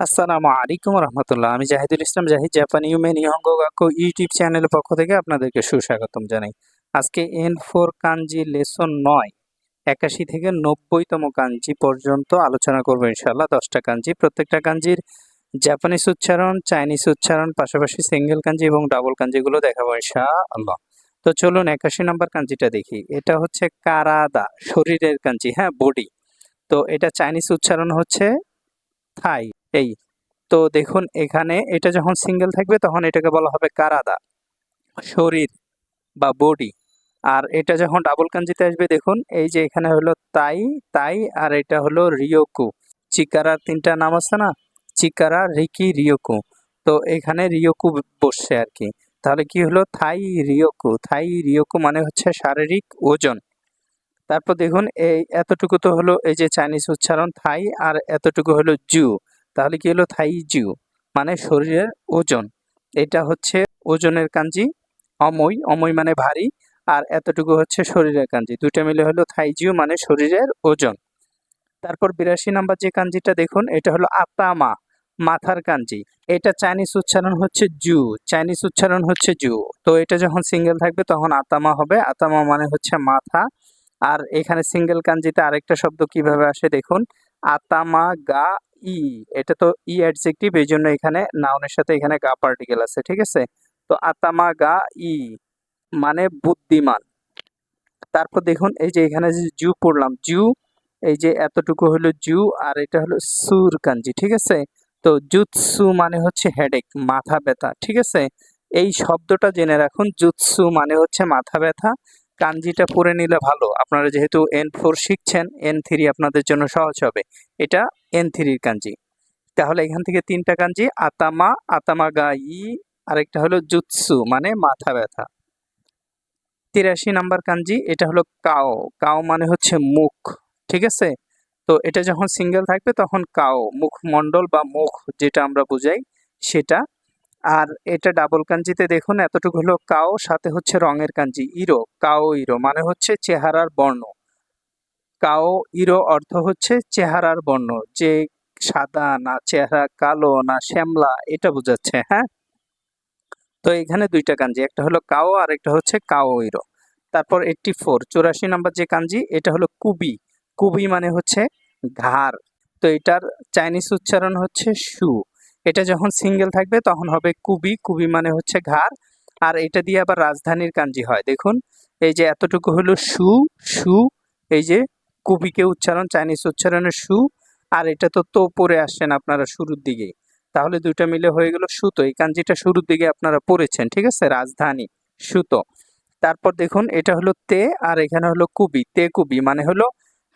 আসসালামু আলাইকুম রহমতুল্লাহ। আমি জাহিদুল ইসলাম, জাহিদ জাপানি ইউমে নিহঙ্গ গাক্কো ইউটিউব চ্যানেলের পক্ষ থেকে আপনাদেরকে সুস্বাগতম জানাই। আজকে এন ফোর কাঞ্জি লেসন নয়, একাশি থেকে নব্বইতম কাঞ্জি পর্যন্ত আলোচনা করব ইনশাল্লাহ দশটা কাঞ্জি, প্রত্যেকটা কাঞ্জির জাপানিজ উচ্চারণ চাইনিজ উচ্চারণ, পাশাপাশি সিঙ্গেল কাঞ্জি এবং ডাবল কাঞ্জিগুলো দেখাবো ইনশাআল্লাহ। তো চলুন একাশি নম্বর কাঞ্জিটা দেখি। এটা হচ্ছে কারাদা, শরীরের কাঞ্জি হ্যাঁ বডি তো এটা চাইনিজ উচ্চারণ হচ্ছে থাই। এই। তো দেখুন, এখানে এটা যখন সিঙ্গেল থাকবে, তখন এটাকে বলা হবে কারাদা, শরীর বা বডি আর এটা যখন ডাবল কাঞ্জিতে আসবে, দেখুন, এই যে এখানে হলো তাই তাই, আর এটা হলো রিয়োকু চিকারার তিনটা নাম আছে না? চিকারা, রিকি রিয়োকু তো এখানে রিয়োকু বসছে আর কি। তাহলে কি হলো? থাই রিয়োকু থাই রিয়োকু মানে হচ্ছে শারীরিক ওজন। তারপর দেখুন, এই এতটুকু তো হলো এই যে চাইনিজ উচ্চারণ, থাই, আর এতটুকু হলো জু। তাহলে কি হলো? থাই জু মানে শরীরের ওজন। এটা হচ্ছে ওজনের কাঞ্জি, অময় অময় মানে ভারী, আর এতটুকু হচ্ছে শরীরের কাঞ্জি। দুইটা মিলে হলো থাই জিউ মানে শরীরের ওজন। তারপর বিরাশি নাম্বার যে কাঞ্জিটা দেখুন, এটা হলো আতামা মাথার কাঞ্জি। এটা চাইনিজ উচ্চারণ হচ্ছে জু, চাইনিজ উচ্চারণ হচ্ছে জু। তো এটা যখন সিঙ্গেল থাকবে, তখন আতামা হবে। আতামা মানে হচ্ছে মাথা। আর এখানে সিঙ্গেল কাঞ্জিতে আরেকটা শব্দ কীভাবে আসে দেখুন? আতামা গা ই, এটা তো ই অ্যাডজেক্টিভ এই জন্য এখানে নাউনের সাথে এখানে গা পার্টিকেল আছে, ঠিক আছে? তো আতামা গা ই মানে বুদ্ধিমান। তারপর দেখুন, এই যে এখানে যে জু পড়লাম, জু, এই যে এতটুকু হলো জু, আর এটা হলো সুর কাঞ্জি, ঠিক আছে? তো জুৎসু মানে হচ্ছে হেডেক মাথা ব্যথা, ঠিক আছে? এই শব্দটা জেনে রাখুন, জুৎসু মানে হচ্ছে মাথা ব্যথা কাঞ্জিটা পড়ে নিলে ভালো। আপনারা যেহেতু এন ফোর শিখছেন এন থ্রি আপনাদের জন্য সহজ হবে। এটা এন থ্রির কাঞ্জি তাহলে এখান থেকে তিনটা কাঞ্জি আতামা আতামা গা ই আরেকটা হলো জুৎসু মানে মাথা ব্যথা। তিরাশি নাম্বার কাঞ্জি এটা হলো কাও। কাও মানে হচ্ছে মুখ, ঠিক আছে? তো এটা যখন সিঙ্গেল থাকবে তখন কাও, মুখমণ্ডল বা মুখ যেটা আমরা বুঝাই, সেটা আর এটা ডাবল কাঞ্জিতে দেখুন, এতটুকু হলো কাও, সাথে হচ্ছে রঙের কাঞ্জি ইরো, কাও, ইরো মানে হচ্ছে চেহারার বর্ণ। কাও, ইরো অর্থ হচ্ছে চেহারার বর্ণ, যে সাদা না চেহারা, কালো না শ্যামলা, এটা বোঝাচ্ছে হ্যাঁ? তো এখানে দুইটা কাঞ্জি একটা হলো কাও আর একটা হচ্ছে কাও, ইরো। তারপর এইটটি ফোর চৌরাশি নাম্বার যে কাঞ্জি এটা হলো কুবি। কুবি মানে হচ্ছে ঘাড়। তো এটার চাইনিজ উচ্চারণ হচ্ছে সু। এটা যখন সিঙ্গেল থাকবে, তখন হবে কুবি। কুবি মানে হচ্ছে ঘাড়। আর এটা দিয়ে আবার রাজধানীর কাঞ্জি হয়। দেখুন, এই যে এতটুকু হলো সু সু, এই যে কুবিকে উচ্চারণ, চাইনিজ উচ্চারণের সু। আর এটা তো তো পরে আসছেন আপনারা শুরুর দিকে। তাহলে দুইটা মিলে হয়ে গেল সুতো। এই কাঞ্জিটা শুরুর দিকে আপনারা পড়েছেন, ঠিক আছে? রাজধানী, সুতো। তারপর দেখুন, এটা হলো তে আর এখানে হলো কুবি। তে কুবি মানে হলো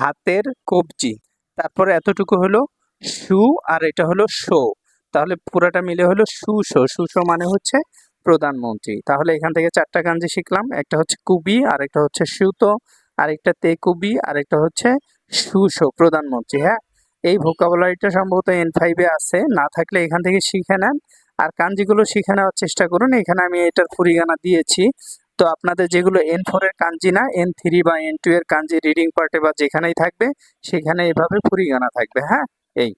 হাতের কবজি। তারপরে এতটুকু হলো সু আর এটা হলো শো তাহলে পুরাটা মিলে হলো সুশো। সুশো মানে হচ্ছে প্রধানমন্ত্রী। তাহলে এখান থেকে চারটা কাঞ্জি শিখলাম। একটা হচ্ছে কুবি আর একটা হচ্ছে সুতো, আরেকটা তে কুবি, আরেকটা হচ্ছে সুশো, প্রধানমন্ত্রী। হ্যাঁ? এই ভোকাবুলারিটা সম্ভবত এন ফাইভে আছে। না থাকলে এখান থেকে শিখে নেন। আর কাঞ্জিগুলো শিখে নেওয়ার চেষ্টা করুন। এখানে আমি এটার ফুরিগানা দিয়েছি। তো আপনাদের যেগুলো এন ফোরের কাঞ্জি না এন থ্রি বা এন টু এর কাঞ্জি রিডিং পার্টে বা যেখানেই থাকবে, সেখানে এভাবে ফুরিগানা থাকবে। হ্যাঁ? এই।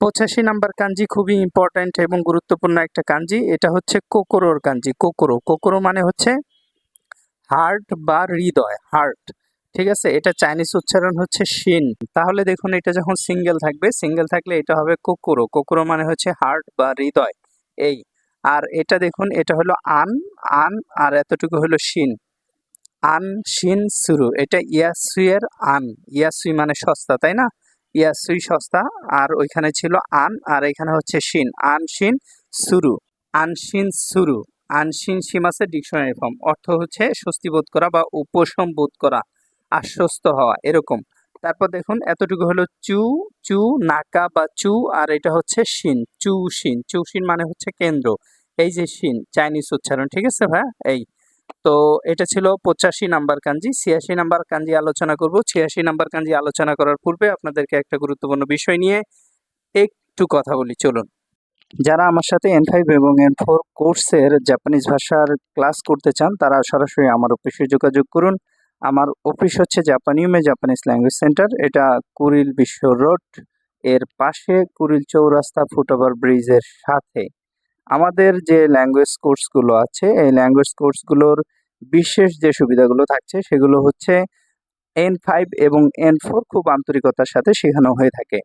পঁচাশি নাম্বার কাঞ্জি খুবই ইম্পর্ট্যান্ট এবং গুরুত্বপূর্ণ একটা কাঞ্জি। এটা হচ্ছে কোকোরোর কাঞ্জি, কোকোরো। কোকোরো মানে হচ্ছে হার্ট বা হৃদয় হার্ট ঠিক আছে? এটা চাইনিজ উচ্চারণ হচ্ছে শিন। তাহলে দেখুন, এটা যখন সিঙ্গেল থাকবে সিঙ্গেল থাকলে এটা হবে কোকোরো। কোকোরো মানে হচ্ছে হার্ট বা হৃদয়, এই। আর এটা দেখুন, এটা হলো আন আন আর এতটুকু হলো শিন। আন, শিন শুরু। এটা ইয়াসুইয়ের আন। ইয়াসুই মানে সস্তা, তাই না? ইয়াসুই সস্তা, আর ওইখানে ছিল আন, আর এখানে হচ্ছে শিন। আন, শিন শুরু আনশিন শুরু আনশিন সীমাসে ডিকশনারি ফর্ম। অর্থ হচ্ছে স্বস্তি বোধ করা বা উপশম বোধ করা, আশ্বস্ত হওয়া, এরকম। তারপর দেখুন, এতটুকু হলো চু চু, নাকা বা চু, আর এটা হচ্ছে শিন, চু শিন। চু, শিন মানে হচ্ছে কেন্দ্র। এই যে শিন, চাইনিজ উচ্চারণ, ঠিক আছে ভাই এই তো এটা ছিল পঁচাশি নাম্বার কাঞ্জি, ছিয়াশি নাম্বার কাঞ্জি আলোচনা করব। ছিয়াশি নাম্বার কাঞ্জি আলোচনা করার পূর্বে আপনাদেরকে একটা গুরুত্বপূর্ণ বিষয় নিয়ে একটু কথা বলি, চলুন। যারা আমার সাথে এন ফাইভ এবং এন ফোর কোর্সের জাপানিজ ভাষার ক্লাস করতে চান, তারা সরাসরি আমার অফিসে যোগাযোগ করুন। আমার অফিস হচ্ছে জাপানিউমে জাপানিজ ল্যাঙ্গুয়েজ সেন্টার এটা কুরিল বিশ্ব রোড। এর পাশে কুড়িল চৌরাস্তা ফুটওভার ব্রিজের সাথে। আমাদের যে ল্যাঙ্গুয়েজ কোর্সগুলো আছে, এই ল্যাঙ্গুয়েজ কোর্সগুলোর বিশেষ যে সুবিধাগুলো থাকছে, সেগুলো হচ্ছে এন ফাইভ এবং এন ফোর খুব আন্তরিকতার সাথে শেখানো হয়ে থাকে।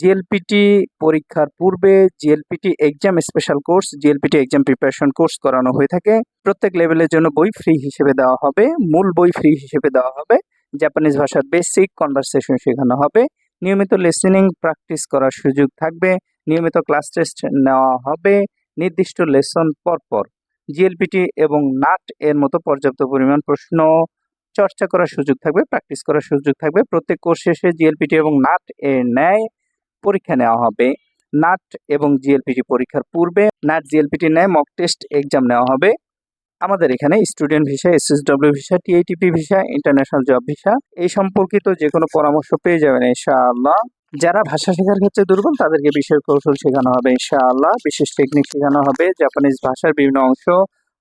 জিএলপিটি পরীক্ষার পূর্বে JLPT exam special course JLPT exam preparation course করানো হয়ে থাকে। প্রত্যেক লেভেলের জন্য বই ফ্রি হিসেবে দেওয়া হবে, মূল বই ফ্রি হিসেবে দেওয়া হবে। জাপানিজ ভাষার বেসিক কনভারসেশন শেখানো হবে। নিয়মিত লিসেনিং প্র্যাকটিস করার সুযোগ থাকবে। নিয়মিত ক্লাস টেস্ট নেওয়া হবে। নির্দিষ্ট লেসন পরপর জিএলপিটি এবং নাট এর মতো পর্যাপ্ত পরিমাণ প্রশ্ন চর্চা করার সুযোগ থাকবে প্র্যাকটিস করার সুযোগ থাকবে। প্রত্যেক কোর্স শেষে জিএলপিটি এবং নাট এর ন্যায় পরীক্ষা নেওয়া হবে। নাট এবং জিএলপিটি পরীক্ষার পূর্বে নাট জিএলপিটি ন্যায় মক টেস্ট এক্সাম নেওয়া হবে। আমাদের এখানে student visa S SSW visa TITP visa international job visa এই সম্পর্কিত যে কোনো পরামর্শ পেয়ে যাবেন ইনশাআল্লাহ। যারা ভাষা শেখার ক্ষেত্রে দুর্বল, তাদেরকে বিশেষ কৌশল শেখানো হবে ইনশাআল্লাহ। বিশেষ টেকনিক শেখানো হবে জাপানিজ ভাষার বিভিন্ন অংশ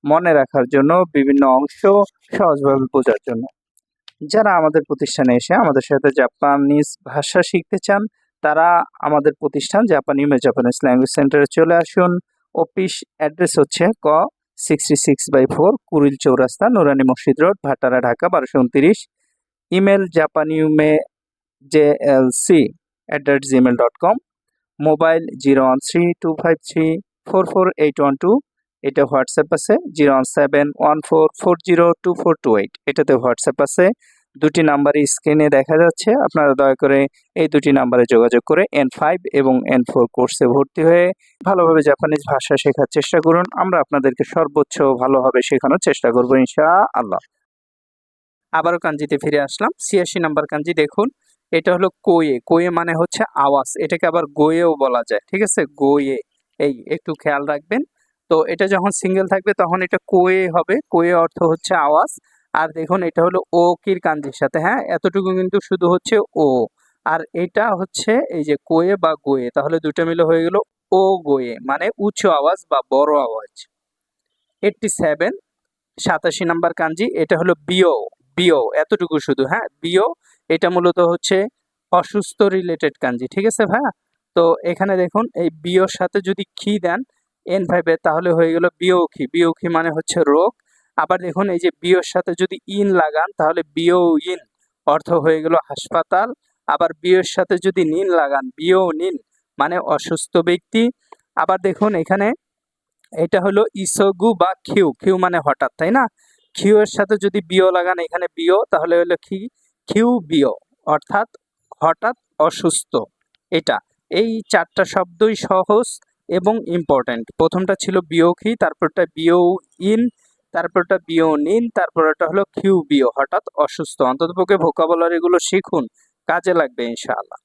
মনে রাখার জন্য, বিভিন্ন অংশ সহজভাবে বোঝার জন্য। যারা আমাদের প্রতিষ্ঠানে এসে আমাদের সাথে জাপানিজ ভাষা শিখতে চান, তারা আমাদের প্রতিষ্ঠান জাপানি জাপানিজ ল্যাঙ্গুয়েজ সেন্টারে চলে আসুন। অফিস অ্যাড্রেস হচ্ছে ক sixty six by four Kuril Chowrasta Nurani Masjid road Bhatara Dhaka বারোশো উনত্রিশ। Email জাপানিউমে J L C at the Gmail dot com mobile zero one three two five three four four eight one two এটা WhatsApp আছে zero one seven one four four zero two four two eight এটাতে WhatsApp আছে। দুটি নাম্বারই স্ক্রিনে দেখা যাচ্ছে। আপনারা দয়া করে এই দুটি নাম্বারে যোগাযোগ করে এন ফাইভ এবং এন ফোর কোর্সে ভর্তি হয়ে ভালোভাবে জাপানিজ ভাষা শেখার চেষ্টা করুন। আমরা আপনাদেরকে সর্বোচ্চ ভালোভাবে শেখানোর চেষ্টা করব ইনশা আল্লাহ আবারও কাঞ্জিতে ফিরে আসলাম। ছিয়াশি নাম্বার কাঞ্জি, দেখুন, এটা হলো কোয়ে। কোয়ে মানে হচ্ছে আওয়াজ। এটাকে আবার গোয়েও বলা যায়, ঠিক আছে? গোয়ে। এই, একটু খেয়াল রাখবেন। তো এটা যখন সিঙ্গেল থাকবে তখন এটা কোয়ে হবে। কোয়ে অর্থ হচ্ছে আওয়াজ। আর দেখুন, এটা হলো ও কির কাঞ্জির সাথে হ্যাঁ? এতটুকু কিন্তু শুধু হচ্ছে ও আর এটা হচ্ছে এই যে কোয়ে বা গোয়ে, তাহলে দুটো মিলে হয়ে গেল ও গোয়ে মানে উঁচু আওয়াজ বা বড় আওয়াজ। এইটটি সেভেন সাতাশি নাম্বার কাঞ্জি, এটা হলো বিও বিও এতটুকু শুধু হ্যাঁ? বিও এটা মূলত হচ্ছে অসুস্থ রিলেটেড কাঞ্জি, ঠিক আছে ভাইয়া? তো এখানে দেখুন, এই বিওর সাথে যদি খি দেন এন ফাইভে তাহলে হয়ে গেল বিওখি বিওখি মানে হচ্ছে রোগ আবার দেখুন এই যে বিওর সাথে যদি ইন লাগান, তাহলে বিও ইন অর্থ হয়ে গেল হাসপাতাল। আবার বিওর সাথে যদি নিন লাগান, বিও নিন মানে অসুস্থ ব্যক্তি। আবার দেখুন এখানে এটা হলো ইসগু বা খিউ খিউ মানে হঠাৎ, তাই না? খিউ এর সাথে যদি বিও লাগান, এখানে বিও, তাহলে হলো কি? খিউ বিও, অর্থাৎ হঠাৎ অসুস্থ। এটা, এই চারটা শব্দই সহজ এবং ইম্পর্ট্যান্ট প্রথমটা ছিল বিওখি তারপরটা বিও ইন তারপরটা বিও নিন তারপরটা হলো কিউ বিও হঠাৎ অসুস্থ। অন্ততপক্ষে ভোকাবলারিগুলো শিখুন, কাজে লাগবে ইনশাআল্লাহ।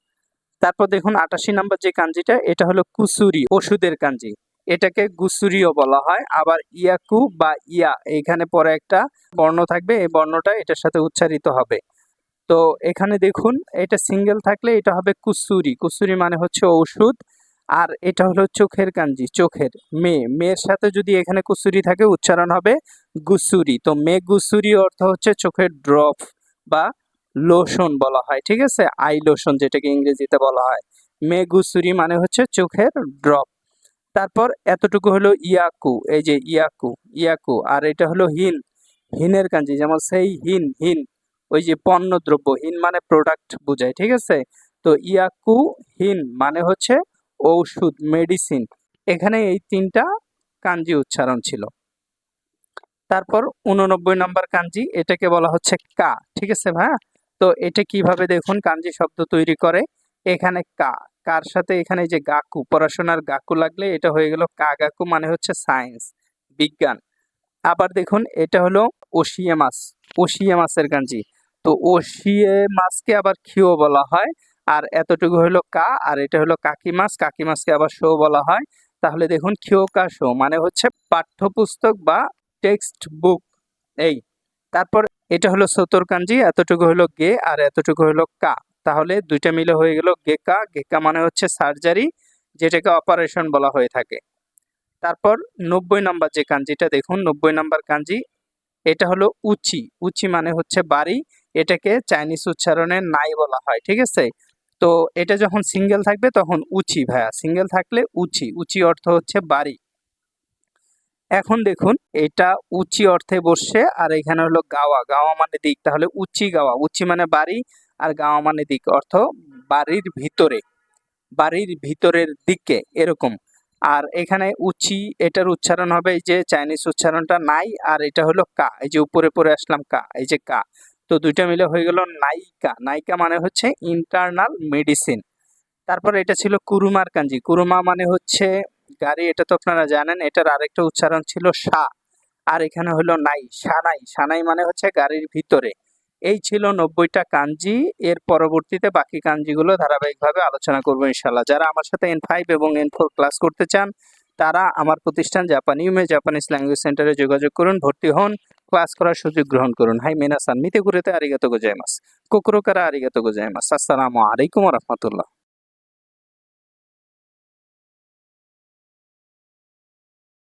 তারপর দেখুন আটাশি নাম্বার যে কাঞ্জিটা, এটা হলো কুসুরি, ওষুধের কাঞ্জি। এটাকে গুসুরিও বলা হয়, আবার ইয়াকু বা ইয়া, এখানে পরে একটা বর্ণ থাকবে, এই বর্ণটা এটার সাথে উচ্চারিত হবে। তো এখানে দেখুন, এটা সিঙ্গেল থাকলে এটা হবে কুসুরি। কুসুরি মানে হচ্ছে ঔষধ আর এটা হলো চোখের কাঞ্জি, চোখের মেয়ে। মেয়ের সাথে যদি এখানে কুসুরি থাকে, উচ্চারণ হবে গুসুরি। তো মে গুসুরি অর্থ হচ্ছে চোখের ড্রপ বা লোশন বলা হয়, ঠিক আছে? আই লোশন যেটাকে ইংরেজিতে বলা হয়। মে গুসুরি মানে হচ্ছে চোখের ড্রপ তারপর এতটুকু হলো ইয়াকু, এই যে ইয়াকু ইয়াকু। আর এটা হলো হিন, হিনের কাঞ্জি, যেমন সেই হিন হিন। ওই যে পণ্য দ্রব্য হিন মানে প্রোডাক্ট বোঝায়, ঠিক আছে? তো ইয়াকু, হিন মানে হচ্ছে ঔষধ মেডিসিন এখানে এই তিনটা কাঞ্জি উচ্চারণ ছিল। তারপর উননব্বই নম্বর কাঞ্জি, এটাকে বলা হচ্ছে কা, ঠিক আছে ভাইয়া? তো এটা কীভাবে দেখুন, কাঞ্জি শব্দ তৈরি করে? এখানে কা, কার সাথে? এখানে যে গাকু, পড়াশোনার গাকু লাগলে এটা হয়ে গেল কা গাকু মানে হচ্ছে সায়েন্স বিজ্ঞান। আবার দেখুন, এটা হলো ওশিয়ে মাছ ওশিয়ে মাছের কাঞ্জি। তো ওশিয়ে মাছকে আবার খিও বলা হয়। আর এতটুকু হলো কা, আর এটা হলো কাকি মাছ কাকি মাছকে আবার শো বলা হয়। তাহলে দেখুন খিওকা শো মানে হচ্ছে পাঠ্যপুস্তক বা টেক্সট বুক। এই, তারপর এটা হলো সতর কাঞ্জি এতটুকু হলো গে আর এতটুকু হলো কা। তাহলে দুইটা মিলে হয়ে গেল গেকা গেকা মানে হচ্ছে সার্জারি, যেটাকে অপারেশন বলা হয়ে থাকে। তারপর নব্বই নাম্বার যে কাঞ্জিটা দেখুন, নব্বই নাম্বার কাঞ্জি, এটা হলো উচি। উচি মানে হচ্ছে বাড়ি, এটাকে চাইনিজ উচ্চারণে নাই বলা হয়, ঠিক আছে? তো এটা যখন সিঙ্গেল থাকবে তখন উচি ভাইয়া সিঙ্গেল থাকলে উচি। উচি অর্থ হচ্ছে বাড়ি। এখন দেখুন, এটা উচি অর্থে বসছে আর এখানে হলো গাওয়া। গাওয়া মানে দিক, তাহলে উচি গাওয়া। উচি মানে বাড়ি আর গাওয়া মানে দিক, অর্থ বাড়ির ভিতরে। বাড়ির ভিতরের দিকে, এরকম। আর এখানে উচি, এটার উচ্চারণ হবে এই যে, চাইনিজ উচ্চারণটা নাই আর এটা হলো কা। এই যে উপরে পরে আসলাম কা, এই যে কা। তো দুইটা মিলে হয়ে গেল নাইকা। নাইকা মানে হচ্ছে ইন্টারনাল মেডিসিন তারপর এটা ছিল কুরুমার কাঞ্জি কুরুমা মানে হচ্ছে গাড়ি, এটা তো আপনারা জানেন, এটার আরেকটা উচ্চারণ ছিল সা। আর এখানে হলো নাই সানাই সানাই মানে হচ্ছে গাড়ির ভিতরে। এই ছিল নব্বইটা কাঞ্জি। এর পরবর্তীতে বাকি কাঞ্জিগুলো ধারাবাহিকভাবে আলোচনা করব ইনশাল্লাহ যারা আমার সাথে এন ফাইভ এবং এন ফোর ক্লাস করতে চান, তারা আমার প্রতিষ্ঠান জাপানি ইউমে জাপানিজ ল্যাঙ্গুয়েজ সেন্টারে যোগাযোগ করুন, ভর্তি হন। ক্লাস করার সুযোগ গ্রহণ করুন। হাই মেনাসান মিতে ঘুরেতে আরিগাতো গোজাইমাস কুকুরো কারা আরিগাতো গোজাইমাস আসসালামু আলাইকুম রহমতুল্লাহ।